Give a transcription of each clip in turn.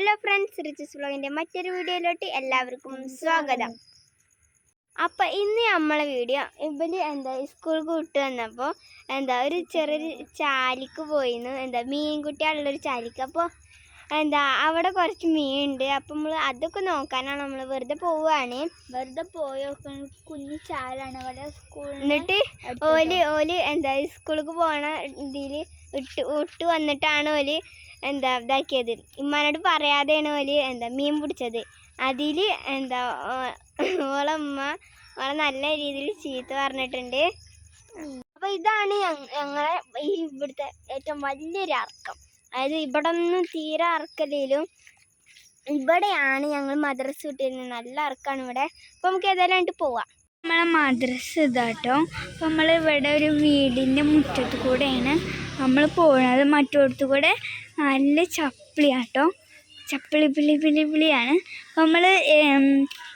Hello friends riches വ്ളോഗിന്റെ മറ്റൊരു വീഡിയോയിലോട്ട് എല്ലാവർക്കും സ്വാഗതം. അപ്പം ഇന്ന് നമ്മളെ വീഡിയോ ഇവർ എന്താ സ്കൂൾ വിട്ട് വന്നപ്പോൾ എന്താ ഒരു ചെറിയൊരു ചാലിക്ക് പോയിന്ന് എന്താ മീൻകുട്ടിയാളുള്ളൊരു ചാലിക്ക്. അപ്പോൾ എന്താ അവിടെ കുറച്ച് മീനുണ്ട്. അപ്പം നമ്മൾ അതൊക്കെ നോക്കാനാണ് നമ്മൾ വെറുതെ പോവുകയാണ് വെറുതെ പോയോ കുഞ്ഞു ചാലാണ് അവിടെ സ്കൂൾ എന്നിട്ട് ഓൽ ഓൽ എന്താ സ്കൂൾക്ക് പോണ ഇതിൽ ഇട്ട് ഇട്ട് വന്നിട്ടാണ് ഓൽ എന്താ ഇതാക്കിയത്? ഇമ്മാനോട് പറയാതെയാണ് ഓൽ എന്താ മീൻ പിടിച്ചത്. അതിൽ എന്താ ഓളമ്മ ഓളെ നല്ല രീതിയിൽ ചീത്ത പറഞ്ഞിട്ടുണ്ട്. അപ്പൊ ഇതാണ് ഞങ്ങളെ ഈ ഇവിടുത്തെ ഏറ്റവും വലിയൊരു അർക്കം. അതായത് ഇവിടെ ഒന്നും തീരെ അറക്കല്ലേലും ഇവിടെയാണ് ഞങ്ങൾ മദ്രസ് കിട്ടിയിരുന്നത് നല്ല അർക്കാണ് ഇവിടെ. അപ്പൊ നമുക്ക് ഏതായാലും ആയിട്ട് പോവാം. നമ്മളെ മദ്രസ് ഇതാട്ടോ. അപ്പം നമ്മൾ ഇവിടെ ഒരു വീടിന്റെ മുറ്റത്ത് കൂടെയാണ് നമ്മൾ പോകുന്നത് മറ്റോടത്ത് കൂടെ നല്ല ചപ്പിളിയാട്ടോ. ചപ്പിളി പിളി പിളി പിളിയാണ്. നമ്മൾ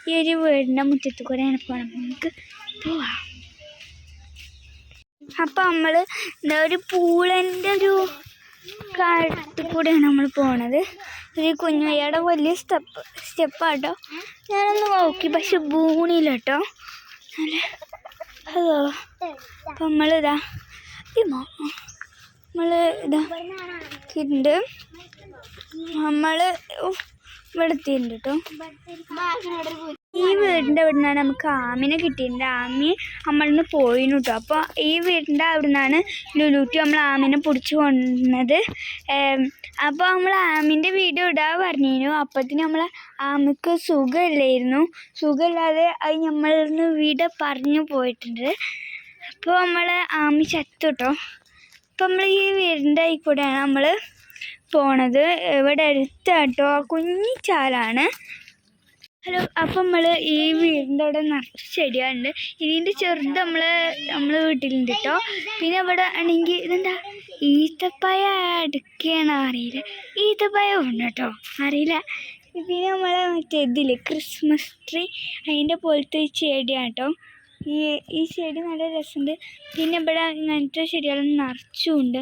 ഈ ഒരു വീടിന്റെ മുറ്റത്ത് കൂടെയാണ് പോകണം നമുക്ക് പോവാം. അപ്പം നമ്മൾ എന്താ ഒരു പൂളന്റെ ഒരു കാട്ടിൽ കൂടെയാണ് നമ്മൾ പോണത്. ഒരു കുഞ്ഞുവയ്യയുടെ വലിയ സ്റ്റെപ്പ് സ്റ്റെപ്പാട്ടോ. ഞാനൊന്ന് നോക്കി പക്ഷെ ബൂണില്ല കേട്ടോ ഹലോ. അപ്പം നമ്മളിതാ നമ്മൾ ഇതാ ഉണ്ട് നമ്മൾ ഇവിടെ എത്തിയിട്ടുണ്ട് കേട്ടോ ഈ വീടിന്റെ അവിടെ നിന്നാണ് നമുക്ക് ആമിനെ കിട്ടിയിട്ടുണ്ട്. ആമി നമ്മളിന്ന് പോയിന് കേട്ടോ അപ്പോൾ ഈ വീടിന്റെ അവിടെ നിന്നാണ് ലുലൂട്ടി നമ്മൾ ആമിനെ പിടിച്ചു കൊണ്ടുവന്നത് അപ്പോൾ നമ്മൾ ആമിന്റെ വീഡിയോ ഇടാൻ പറഞ്ഞിരുന്നു അപ്പത്തിന് നമ്മൾ ആമിക്ക് സുഖമില്ലായിരുന്നു. സുഖമില്ലാതെ അത് നമ്മളിന്ന് വീട് പറഞ്ഞു പോയിട്ടുണ്ട്. അപ്പോൾ നമ്മൾ ആമി ചത്തു കേട്ടോ അപ്പോൾ നമ്മൾ ഈ വീടിന്റെ ആയിക്കൂടെയാണ് നമ്മൾ പോണത്. ഇവിടെ അടുത്താട്ടോ കുഞ്ഞി ചാലാണ്. ഹലോ അപ്പം നമ്മൾ ഈ വീടിന്റെ അവിടെ നിറച്ച് ചെടിയാണ്ട് ഇതിന്റെ ചെറുത് നമ്മൾ നമ്മൾ വീട്ടിലുണ്ട് കേട്ടോ പിന്നെ ഇവിടെ ആണെങ്കിൽ ഇതെന്താ? ഈത്തപ്പായ എടുക്കുകയാണ് അറിയില്ല. ഈത്തപ്പായ ഉണ്ട് കേട്ടോ അറിയില്ല. പിന്നെ നമ്മളെ മറ്റേ ഇതില്ലേ ക്രിസ്മസ് ട്രീ അതിന്റെ പോലത്തെ ചെടിയാണ് കേട്ടോ ഈ ഈ ചെടി നല്ല രസമുണ്ട്. പിന്നെ ഇവിടെ ഇങ്ങനത്തെ ചെടികൾ നിറച്ചുമുണ്ട്.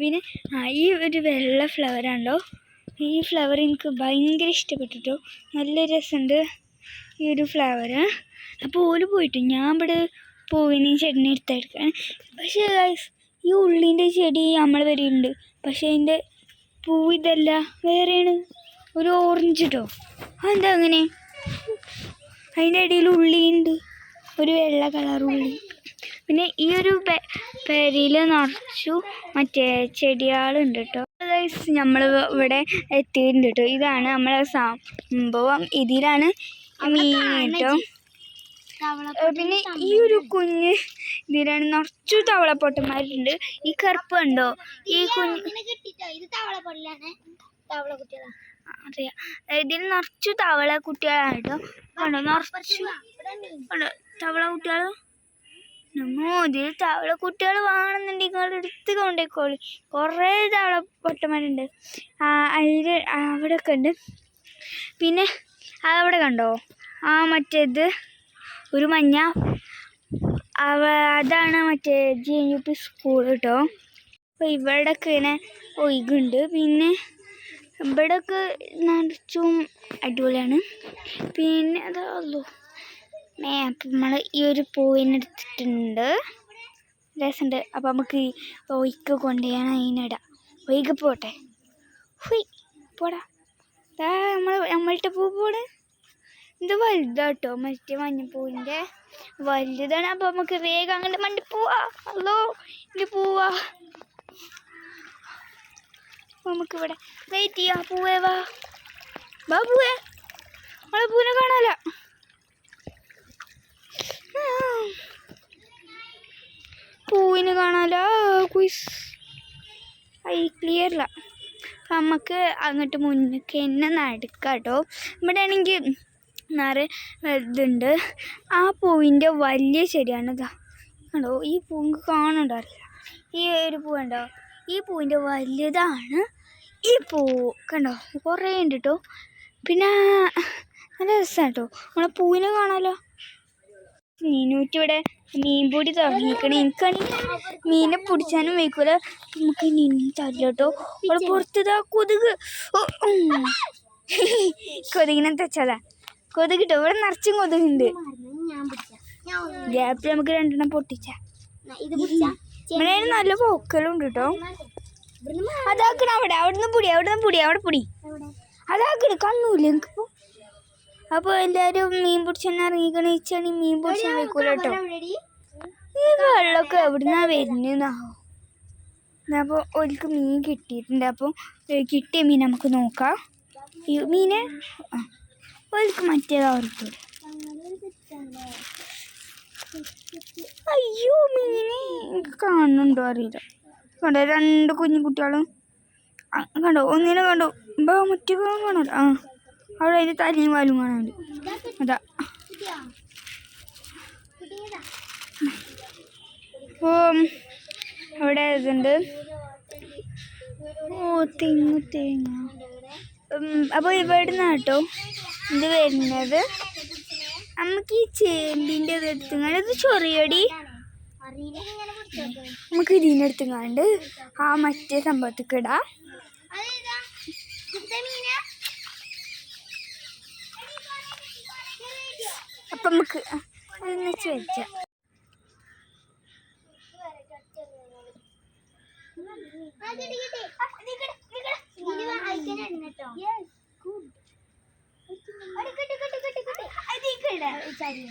പിന്നെ ആ ഈ ഒരു വെള്ള ഫ്ലവറാണല്ലോ ഈ ഫ്ലവർ എനിക്ക് ഭയങ്കര ഇഷ്ടപ്പെട്ടിട്ടോ. നല്ല രസമുണ്ട് ഈ ഒരു ഫ്ലവർ അപ്പോൾ ഓൽ പോയിട്ട് ഞാൻ ഇവിടെ പൂവിനെ ചെടിനെ എടുത്തെടുക്കാൻ പക്ഷേ ഈ ഉള്ളിന്റെ ചെടി നമ്മൾ വരെയുണ്ട്. പക്ഷേ അതിന്റെ പൂ ഇതല്ല വേറെയാണ്. ഒരു ഓറഞ്ച് കേട്ടോ അതെന്താ അങ്ങനെ? അതിന്റെ ഇടയിൽ ഉള്ളിയുണ്ട് ഒരു വെള്ള കളർ ഉള്ളി പിന്നെ ഈ ഒരു പെരയിൽ നിറച്ചു മറ്റേ ചെടികളുണ്ട് കേട്ടോ നമ്മൾ ഇവിടെ എത്തിയിട്ടുണ്ട് കേട്ടോ ഇതാണ് നമ്മളെ സംഭവം. ഇതിലാണ് മീൻ കേട്ടോ പിന്നെ ഈ ഒരു കുഞ്ഞ് ഇതിലാണ് നിറച്ചു തവളപ്പൊട്ടന്മാരുണ്ട്. ഈ കറുപ്പ് ഉണ്ടോ ഈ കുഞ്ഞ് അറിയാം. ഇതിൽ നിറച്ചു തവള കുട്ടികളാണ് കേട്ടോ നിറച്ചു തവള കുട്ടികൾ ഇതിൽ തവള കുട്ടികൾ വേണമെന്നുണ്ടെങ്കിൽ നിങ്ങൾ എടുത്ത് കൊണ്ടേക്കോളി കുറേ തവള പൊട്ടന്മാരുണ്ട്. അതിൽ അവിടെയൊക്കെ ഉണ്ട്. പിന്നെ അതവിടെ കണ്ടോ? ആ മറ്റേത് ഒരു മഞ്ഞ. അവ അതാണ് മറ്റേ G N U P school കേട്ടോ. അപ്പോൾ ഇവിടെയൊക്കെ ഇങ്ങനെ ഒഴുകുണ്ട് പിന്നെ ഇവിടെയൊക്കെ നിറച്ചും അടിപൊളിയാണ്. പിന്നെ അതല്ലോ അപ്പം നമ്മൾ ഈ ഒരു പൂവിനെടുത്തിട്ടുണ്ട് രസമുണ്ട് അപ്പം നമുക്ക് ഒയ്ക്ക് കൊണ്ടുപോയാണ് അതിനിടാം ഒയ്ക്ക് പോട്ടെ. ഹുയ് പോടാ. ദാ നമ്മൾ നമ്മളുടെ പൂ പോട് ഇത് വലുതാട്ടോ മറ്റേ മഞ്ഞപ്പൂവിന്റെ. വലുതാണ്. അപ്പം നമുക്ക് വേഗം അങ്ങനെ മണ്ടി പോവാ. ഹലോ ഇത് പോവാ. നമുക്കിവിടെ വെയിറ്റ് ചെയ്യാം. പൂവേ വാ. വാ പൂവേ. നമ്മളെ പൂവിനെ കാണാല പൂവിനെ കാണാലോ? കുയിസ്. ഐ ക്ലിയറില്ല നമുക്ക് അങ്ങോട്ട് മുന്നൊക്കെ തന്നെ നടക്കാം കേട്ടോ ഇവിടെ ആണെങ്കിൽ നിറയെ ഇതുണ്ട്. ആ പൂവിന്റെ വലിയ ചെടിയാണ് ഇതാ. കണ്ടോ? ഈ പൂവ് കാണുന്നുണ്ടോ അറിയില്ല ഈ ഒരു പൂ കണ്ടോ? ഈ പൂവിന്റെ വലുതാണ് ഈ പൂ. കണ്ടോ? കുറേ ഉണ്ട് കേട്ടോ പിന്നെ നല്ല രസമാണ് കേട്ടോ നമ്മളെ പൂവിനെ കാണാമല്ലോ നീനൂറ്റി ഇവിടെ മീൻ പൊടി തുടങ്ങിക്കണേ എനിക്കാണെങ്കിൽ മീനെ പിടിച്ചാനും വയ്ക്കൂല. നമുക്ക് നിന്ന് തല്ലോ അവിടെ പുറത്തതാ കൊതുക്. കൊതുകിനെ തച്ചതാ. കൊതുക് കിട്ടോ. ഇവിടെ നിറച്ചും കൊതുകുണ്ട്. ഗ്യാപ്പിൽ നമുക്ക് രണ്ടെണ്ണം പൊട്ടിച്ച. ഇവിടെ നല്ല പോക്കലുണ്ട് കേട്ടോ. അതാക്കണ അവിടെ. അവിടുന്ന് പൊടി അവിടുന്ന് പൊടി അവിടെ പൊടി. അതാക്കണ. കണ്ണൂല്ല എനിക്കിപ്പോ അപ്പൊ എല്ലാരും മീൻ പിടിച്ചെന്നെ ഇറങ്ങിക്കണ ഇച്ചാണി മീൻ പിടിച്ചാൽ വെക്കൂല കേട്ടോ. ഈ വെള്ളമൊക്കെ എവിടുന്നാ വരുന്നതാവോ അപ്പോൾ ഒരിക്കൽ മീൻ കിട്ടിയിട്ടുണ്ട്. അപ്പോൾ കിട്ടിയ മീൻ നമുക്ക് നോക്കാം. ഈ മീന്? ഒരിക്കൽ മറ്റേതാ അവർക്ക് അയ്യോ മീന് കാണുന്നുണ്ടോ അറിയില്ല. കണ്ടോ രണ്ട് കുഞ്ഞു കുട്ടികളും കണ്ടോ ഒന്നിനെ കണ്ടോ. ബാ മറ്റേ കാണല്ലോ ആ. അവിടെ അതിന്റെ തലയും വാലും കാണാനുണ്ട്. അതാ ഓ അപ്പോൾ അവിടെ ഇതുണ്ട്. ഓ തെങ്ങ് തേങ്ങ. അപ്പോൾ ഇവിടുന്ന് കേട്ടോ. ഇത് വരുന്നത്. നമുക്ക് ഈ ചേമ്പിന്റെ ഇത് എടുത്തുങ്ങാണ്ട് ഇത് ചൊറിയടി. നമുക്ക് ഇതിന്റെ എടുത്തുങ്ങാണ്ട് ആ മറ്റേ സംഭവത്തേക്ക് ഇടാം അതേതാ ഇവിടുത്തെ മീനാ അപ്പം നമുക്ക് അതൊന്ന് വെച്ച് വെച്ചാൽ ആ, കിട്ടി, കിട്ടി. ആ, നിക്കടെ, നിക്കടെ. ഇനി വാ, അയക്കാൻ ഇടണട്ടോ. അവിടെ കിട്ടി, കിട്ടി, കിട്ടി, കിട്ടി. അതിക്കടെ, ചാടിയോ?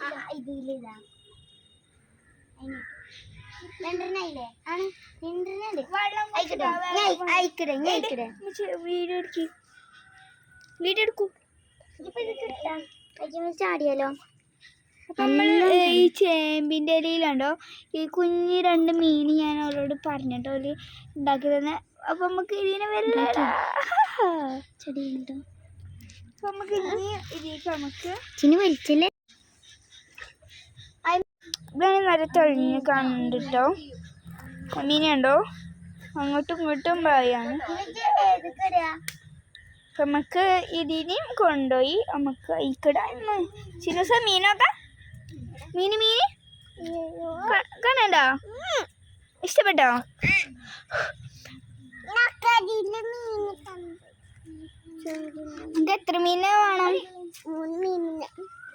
നമുക്ക് ആ, ഇതിലിതാ. അതിന്. രണ്ടെണ്ണായില്ലേ? വീഡിയോ എടുക്കൂ ഇപ്പൊ ഇത് കിട്ടാം. ചാടിയാലോ നമ്മൾ ഈ ചേമ്പിന്റെ ഇലയിലുണ്ടോ? ഈ കുഞ്ഞ് രണ്ട് മീൻ ഞാൻ അവരോട് പറഞ്ഞിട്ടോ അവർ ഉണ്ടാക്കി തന്നെ. അപ്പൊ നമുക്ക് ഇതിനെ വല്ല ചെടിയുണ്ടോ അപ്പൊ നമുക്ക് ഇനി ഇതിലേക്ക് നമുക്ക് ചിനി വലിച്ചല്ലേ? ഇതാണ് നല്ല തെളിഞ്ഞ് കാണുന്നുണ്ട് കേട്ടോ മീനുണ്ടോ അങ്ങോട്ടും ഇങ്ങോട്ടും പറയാണ് നമുക്ക് ഇതിനെയും കൊണ്ടുപോയി നമുക്ക് ഇക്കടാന്ന് ചില ദിവസം മീനൊക്കെ മീന് മീന്? കണ്ടോ ഇഷ്ടപ്പെട്ടോ? നമുക്ക് എത്ര മീനെ വേണം?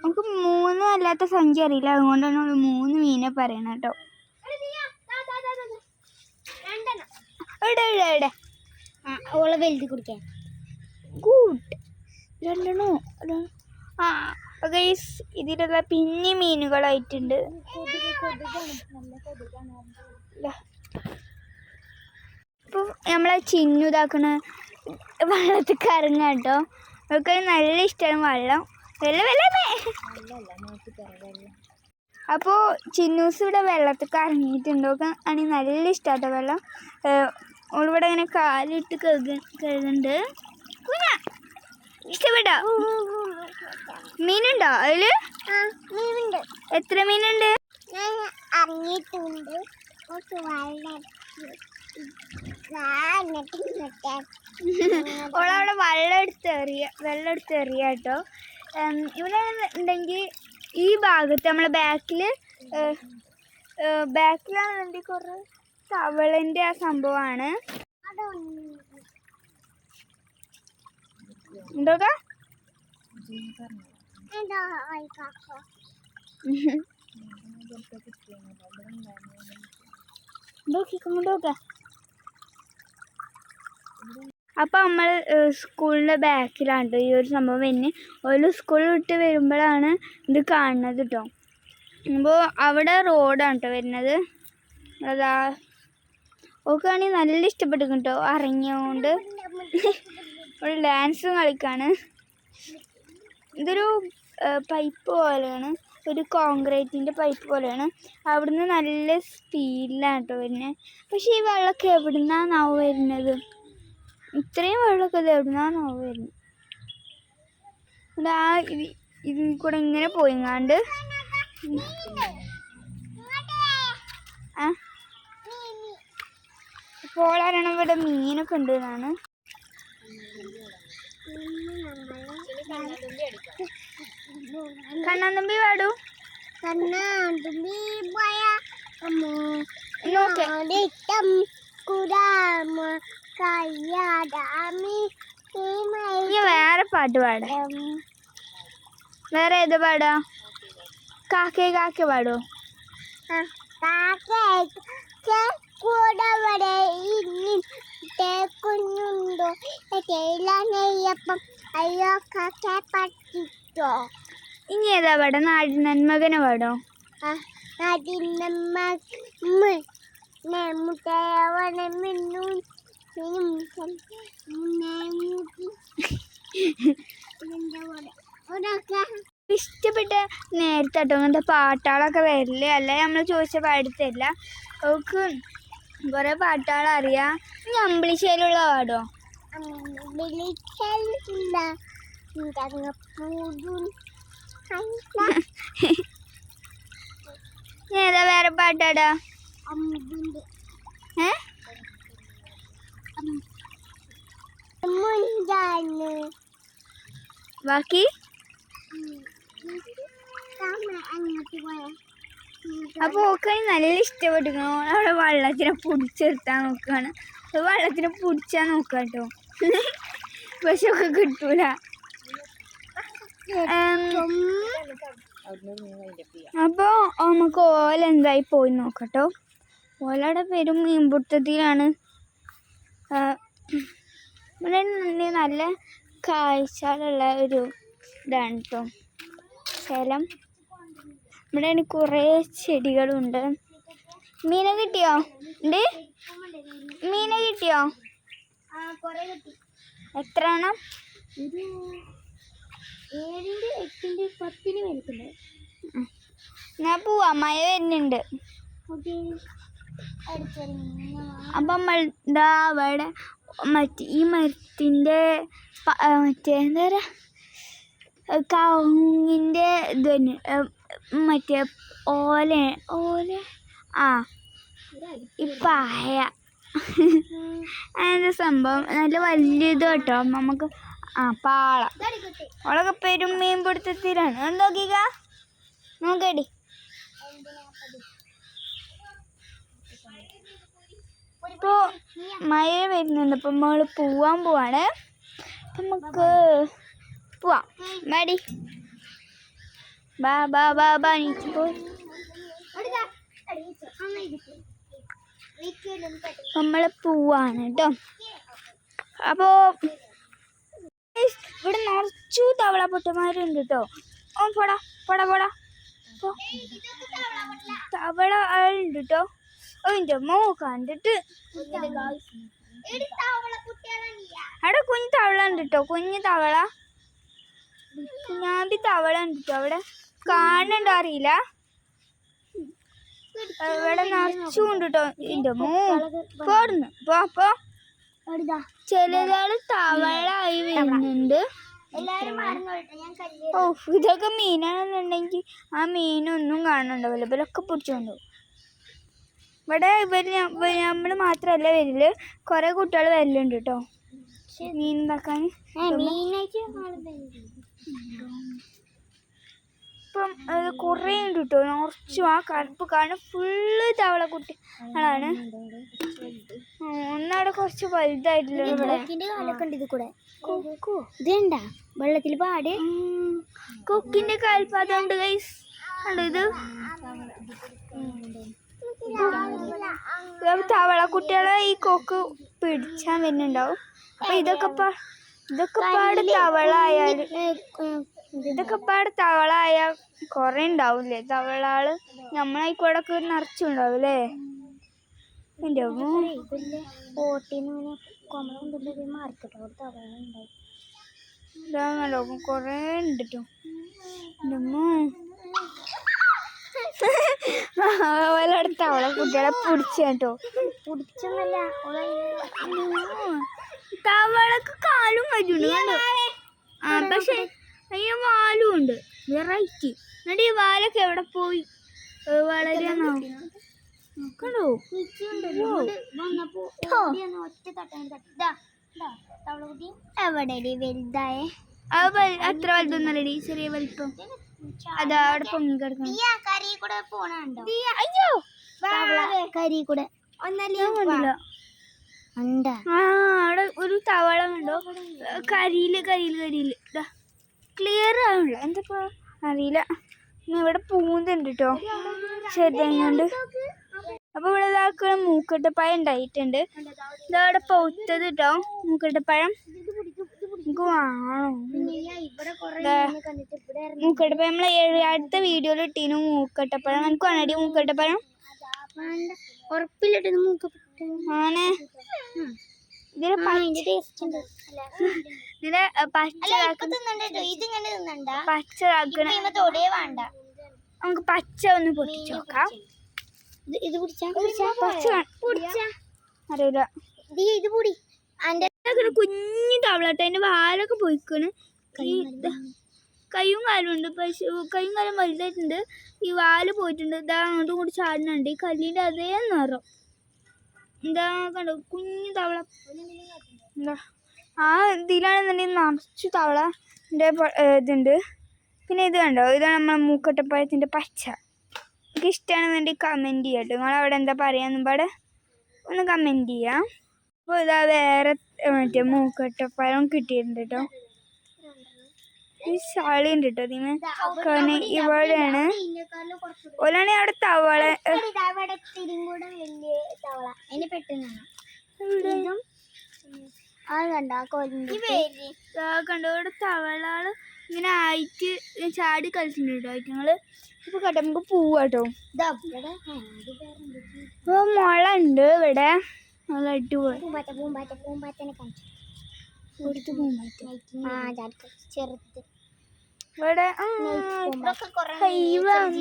നമുക്ക് മൂന്ന് അല്ലാത്ത സംഖ്യ അറിയില്ല. അതുകൊണ്ടാണ് നമ്മൾ മൂന്ന് മീനെ പറയണം കേട്ടോ. ഇവിടെ ഇവിടെ ഇവിടെ ഓളെ വലുതി കുടിക്കാൻ. ഗുഡ് രണ്ടെണ്ണോ ആ ഗൈസ് ഇതിലുള്ള പിന്നെ മീനുകളായിട്ടുണ്ട്. ഇപ്പോൾ നമ്മളെ ചിന്നു ഇതാക്കണ വെള്ളത്തിൽ കറങ്ങാം കേട്ടോ. അവർക്ക് നല്ല ഇഷ്ടമാണ് വെള്ളം. വെള്ളം വെള്ളമേ അപ്പോൾ ചിന്നൂസ് ഇവിടെ വെള്ളത്തിൽ കറങ്ങിയിട്ടുണ്ട്. ആണെങ്കിൽ നല്ല ഇഷ്ടമാട്ടോ വെള്ളം. ഓളിവിടെ ഇങ്ങനെ കാലിട്ട് കഴുകുന്നുണ്ട്. ഇഷ്ടപ്പെട്ടോ? മീനുണ്ടോ അതിൽ? മീനുണ്ട്. എത്ര മീനുണ്ട്? അറിഞ്ഞിട്ടുണ്ട്. ഓളവിടെ വെള്ളം എടുത്ത് എറിയ വെള്ളം എടുത്ത് എറിയ കേട്ടോ. ഇവിടെ ഉണ്ടെങ്കിൽ ഈ ഭാഗത്ത് നമ്മളെ ബാക്കിൽ ബാക്കിലാണെന്നുണ്ടെങ്കിൽ കുറേ തവളന്റെ ആ സംഭവമാണ്. എന്തോക്കാ എന്താ അപ്പം നമ്മൾ സ്കൂളിന്റെ ബാക്കിലാണ് ഈ ഒരു സംഭവം വരുന്നത് ഒരു സ്കൂൾ വിട്ട് വരുമ്പോഴാണ് ഇത് കാണുന്നത് കേട്ടോ അപ്പോൾ അവിടെ റോഡാണ് കേട്ടോ വരുന്നത് അതാ ഓക്കാണെങ്കിൽ നല്ല ഇഷ്ടപ്പെട്ടു കേട്ടോ ഇറങ്ങിയോണ്ട് ഒരു ഡാൻസും കളിക്കാണ്. ഇതൊരു പൈപ്പ് പോലെയാണ്. ഒരു കോൺക്രീറ്റിന്റെ പൈപ്പ് പോലെയാണ്. അവിടുന്ന് നല്ല സ്പീഡിലാണ് കേട്ടോ വരുന്നത് പക്ഷേ ഈ വെള്ളമൊക്കെ എവിടുന്നാണാവോ വരുന്നത്? ഇത്രയും വെള്ളമൊക്കെ ഇത് എവിടുന്നാണാവോ വരുന്നത്? ആ ഇത് ഇതിൽ കൂടെ ഇങ്ങനെ പോയിങ്ങാണ്ട്. ആ. പോളാരണം ഇവിടെ മീനൊക്കെ ഉണ്ട് എന്നാണ് കണ്ണാന്തമ്പി പാടൂ. കണ്ണാണ്ടുമ്പി പോയ അമ്മോ. നോക്ക്. ഇഷ്ടം കുരാമ കയ്യാടാമി. ഇനി വേറെ പാട്ട് പാടാ. വേറെ ഏത് പാടാ? കാക്കേ കാക്ക പാടോ. കൂടവരെ കുഞ്ഞുണ്ടോ? നെയ്യപ്പം അയ്യോ കാക്കെ പറ്റിച്ചോ ഇനി ഏതാ പാടാ? നാടി നന്മകനെ പാടോ മുട്ടവനെ മിന്നു ഇഷ്ടപ്പെട്ട നേരത്തെ കേട്ടോ അങ്ങനത്തെ പാട്ടാളൊക്കെ വരില്ല? അല്ല? നമ്മൾ ചോദിച്ച പാടത്തില്ല അവൾക്ക് കുറേ പാട്ടുകൾ അറിയാം ഇനി അമ്പിളിശ്ശേരിയുള്ള പാടോ? ഏതാ വേറെ പാട്ടാടാ? ഏ? ബാക്കി? അങ്ങോട്ട് പോയ. അപ്പോൾ ഓക്കെ നല്ല ഇഷ്ടപ്പെട്ടിരിക്കണം അവിടെ വെള്ളത്തിനെ പിടിച്ചെടുത്താൻ നോക്കുകയാണ് അപ്പൊ വെള്ളത്തിനെ പിടിച്ചാൽ നോക്കുക കേട്ടോ പക്ഷെ ഒക്കെ കിട്ടൂല. അപ്പോൾ നമുക്ക് ഓല എന്തായി പോയി നോക്കട്ടോ. ഓലയുടെ പേരും മീൻപിടുത്തത്തിലാണ്. ഇവിടെ നല്ല കാഴ്ചകളുള്ള ഒരു ഇതാണ് കേട്ടോ സ്ഥലം. ഇവിടെ കുറേ ചെടികളുണ്ട്. മീന കിട്ടിയോ? ഉണ്ട് മീന കിട്ടിയോ? എത്ര എണ്ണം? ഞാൻ പോവാ. മഴ വരുന്നുണ്ട്. അപ്പൊ നമ്മൾ അവിടെ മറ്റേ ഈ ആ, മറ്റേ എന്താ പറയുക കവുങ്ങിന്റെ ഇത് തന്നെ. മറ്റേ ഓല ഓല? ആ ഈ പായ അതിന്റെ സംഭവം? നല്ല വലിയത് കേട്ടോ. നമുക്ക് ആ പാള. അവളൊക്കെ പെരും മീൻ പിടുത്തത്തിലാണ്. നോക്കിക്ക. നോക്കടി. ഇപ്പോൾ മഴ വരുന്നുണ്ട്. അപ്പം നമ്മൾ പോവാൻ പോവാണ്. നമുക്ക് പോവാം. മടി ബാ ബാ ബാ ബാ നീച്ച് പോ. നമ്മൾ പൂവാണ് കേട്ടോ അപ്പോൾ ഇവിടെ നിറച്ചു തവള പൊട്ടന്മാരുണ്ട് കേട്ടോ ഓ പോടാ പോടാ പോടാ. തവള ആളുണ്ട് കേട്ടോ അതിന്റെ മോ കണ്ടിട്ട്. അവിടെ കുഞ്ഞു തവള ഉണ്ട് കേട്ടോ കുഞ്ഞു തവള. കുഞ്ഞാമ്പി തവള ഉണ്ട് കേട്ടോ അവിടെ. കാണണ്ടോ അറിയില്ല. ഇവിടെ നിറച്ചും ഉണ്ട് കേട്ടോ ഇതിന്റെ മോ പോടുന്നു പോ പോ തവളായി വരുന്നുണ്ട്. ഓ ഇതൊക്കെ മീനാണെന്നുണ്ടെങ്കിൽ ആ മീനൊന്നും കാണുന്നുണ്ടാവില്ല ഇവരൊക്കെ പിടിച്ചോണ്ട് ഇവിടെ ഇവർ നമ്മൾ മാത്രമല്ല വരൽ. കുറേ കുട്ടികൾ വരലുണ്ട് കേട്ടോ മീൻ ഉണ്ടാക്കാൻ. മീനായിട്ട് ഇപ്പം അത് കുറേ ഉണ്ട് കേട്ടോ നിറച്ചും ആ കറുപ്പ് കാണാൻ ഫുള്ള് തവള കുട്ടി ആളാണ്. ഒന്നവിടെ കുറച്ച് വലുതായിട്ടില്ല ഇതുണ്ടാ? വെള്ളത്തിൽ പാട്. കൊക്കിന്റെ കാൽപാതുണ്ട് ഗൈസ് കണ്ടോ ഇത്? തവള കുട്ടികളെ ഈ കൊക്ക് പിടിച്ചാൻ വരുന്നുണ്ടാവും. അപ്പൊ ഇതൊക്കെ ഇതൊക്കെ പാട് തവള ആയാൽ ഇതൊക്കെ പാട് തവള ആയ കൊറേ ഉണ്ടാവില്ലേ തവളാൾ നമ്മളായിക്കോടൊക്കെ നിറച്ചുണ്ടാവും അല്ലേ എന്റെ ഇതാണല്ലോ കൊറേ ഉണ്ട് ട്ടോ എന്റെ തവള കുട്ടികളെ പിടിച്ചു കേട്ടോ. പിടിച്ചൊന്നല്ല തവളക്ക് കാലും കണ്ടോ? ആ പക്ഷെ അയ്യോ വാലും ഉണ്ട് വെറൈറ്റി എന്നിട്ട് ഈ വാലൊക്കെ എവിടെ പോയി? വളരെ ഇതാ ഇതാ എവിടെ വലുതായേ? അത്ര വലുതൊന്നല്ലടി ചെറിയ വലിപ്പം. അതാ അവിടെ പൊങ്ങി കിടക്കണം കരി കൂടെ പോണുണ്ടോ? അയ്യോ! കരി കൂടെ. അവിടെ ഒരു തവള കണ്ടോ കരിയിൽ കരിയിൽ കരിയിൽ. ക്ലിയർ ആവണില്ല എന്താ അറിയില്ല. ഇവിടെ പൂന്തുണ്ട് കേട്ടോ ചെറുതങ്ങണ്ട് അപ്പൊ ഇവിടെ ഇതാക്കുന്ന മൂക്കട്ടപ്പഴം ഉണ്ടായിട്ടുണ്ട്. ഇതവിടെ പൗത്തത് കേട്ടോ മൂക്കട്ടപ്പഴം നമുക്ക് ദാ, മൂക്കട്ടപ്പഴം നമ്മളെ ഏഴ് അടുത്ത വീഡിയോയിൽ ഇട്ടീനു. മൂക്കട്ടപ്പഴം എനിക്ക് വേണടി മൂക്കട്ടപ്പഴം ഉറപ്പിലിട്ട് മൂക്ക് ആണ്. ഇതിന് ഇതിന് പച്ച തിന്നണ്ടോ ഇതിങ്ങനെ തിന്നണ്ട. പച്ച ആക്കണ തൊടേ വേണ്ട. നമുക്ക് പച്ച ഒന്ന് പൊട്ടിച്ചു നോക്കാം. ഇത് അറിയില്ല. ഇത് പൊടി. കുഞ്ഞു തവളട്ടെ. അതിന്റെ വാലൊക്കെ പോയിക്കണ്. കൈയും കയ്യും കാലും ഉണ്ട്. പക്ഷെ കയ്യും കാലും വലുതായിട്ടുണ്ട്. ഈ വാൽ പോയിട്ടുണ്ട്. ഇതാ അങ്ങോട്ടും കൂടി ചാടുന്നുണ്ട്. ഈ കല്ലിന്റെ അതേ നിറം. എന്താ കണ്ടോ? കുഞ്ഞു തവള. എന്താ? ആ ഇതിലാണെന്നുണ്ടെങ്കിൽ നിറച്ചു തവള ഇതുണ്ട്. പിന്നെ ഇത് കണ്ടോ? ഇതാണ് നമ്മളെ മൂക്കട്ടപ്പഴത്തിന്റെ പച്ച. നിങ്ങൾക്ക് ഇഷ്ടമാണെന്നുണ്ടെങ്കിൽ കമന്റ് ചെയ്യാം നിങ്ങൾ അവിടെ എന്താ പറയാന്നും പാടെ? ഒന്ന് കമന്റ് ചെയ്യാം. അപ്പോൾ ഇതാ വേറെ മറ്റേ മൂക്കട്ടപ്പഴം കിട്ടിയിട്ടുണ്ട് കേട്ടോ ഈ ചളി ഉണ്ട് കേട്ടോ ഇതിന് കാരണം ഇവിടെയാണ് ഓലാണെങ്കിൽ അവിടെ തവള ഏ, അവിടെ ശാളി കൂടെ വലിയ തവള. അതിന് ഇതും അത് കണ്ട കൊല്ലി ഇതാ കണ്ടോ ഇവിടെ തവളാൾ ഇങ്ങനെ ആയിട്ട് ചാടി കളിച്ചിട്ടുണ്ട് കേട്ടോ. ആയിട്ടുങ്ങൾ ഇപ്പൊ കേട്ടോ. നമുക്ക് പോവാട്ടോ മുള ഉണ്ട് ഇവിടെ. നല്ല അടിപൊളി. പൂമ്പാറ്റ പൂമ്പാറ്റ പൂമ്പാറ്റനെ കാണിച്ചു. ഇവിടെ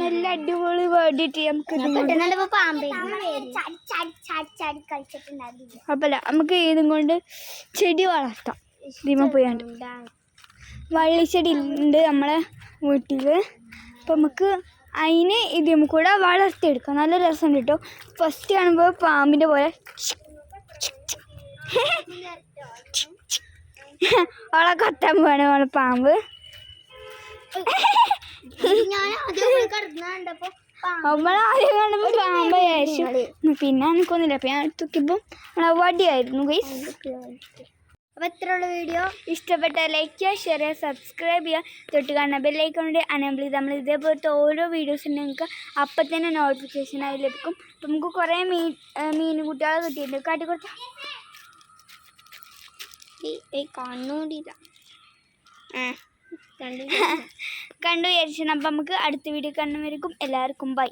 നല്ല അടിപൊളി വേണ്ടിട്ട് നമുക്ക് അപ്പല്ല നമുക്ക് ഇതും കൊണ്ട് ചെടി വളർത്താം. ഇതിമ പോയാണ്ട്. വള്ളിച്ചെടി ഉണ്ട് നമ്മളെ വീട്ടിൽ അപ്പം നമുക്ക് അതിന് ഇതും കൂടെ വളർത്തിയെടുക്കാം. നല്ല രസമുണ്ട് കേട്ടോ. ഫസ്റ്റ് കാണുമ്പോൾ പാമ്പിന്റെ പോലെ അവളെ കൊത്താൻ പോവാണ് അവളെ പാമ്പ്. കിടന്ന കണ്ടപ്പോ പാമ്പ്. വിചാരിച്ചു പിന്നെ എനിക്കൊന്നുമില്ല. അപ്പൊ ഞാൻ എടുത്തോക്കിയപ്പോൾ നമ്മളെ വടിയായിരുന്നു ഗൈസ്. അപ്പൊ ഇത്രയുള്ള വീഡിയോ. ഇഷ്ടപ്പെട്ട ലൈക്ക് ചെയ്യുക ഷെയർ ചെയ്യുക സബ്സ്ക്രൈബ് ചെയ്യുക. തൊട്ട് കാണുന്ന ബെല്ലൈക്കോണ്ട് അനേബിൾ ചെയ്ത് നമ്മൾ ഇതേപോലത്തെ ഓരോ വീഡിയോസും നിങ്ങൾക്ക് അപ്പം തന്നെ നോട്ടിഫിക്കേഷൻ ആയി ലഭിക്കും. നമുക്ക് കുറേ മീൻ മീൻ കുട്ടികളെ കിട്ടിയിട്ടുണ്ട്. കാട്ടി കൊടുത്ത കാണൂടില്ല കണ്ടു വിചാരിച്ചു. അപ്പം നമുക്ക് അടുത്ത വീഡിയോ കാണുന്നവർക്കും എല്ലാവർക്കും ബൈ.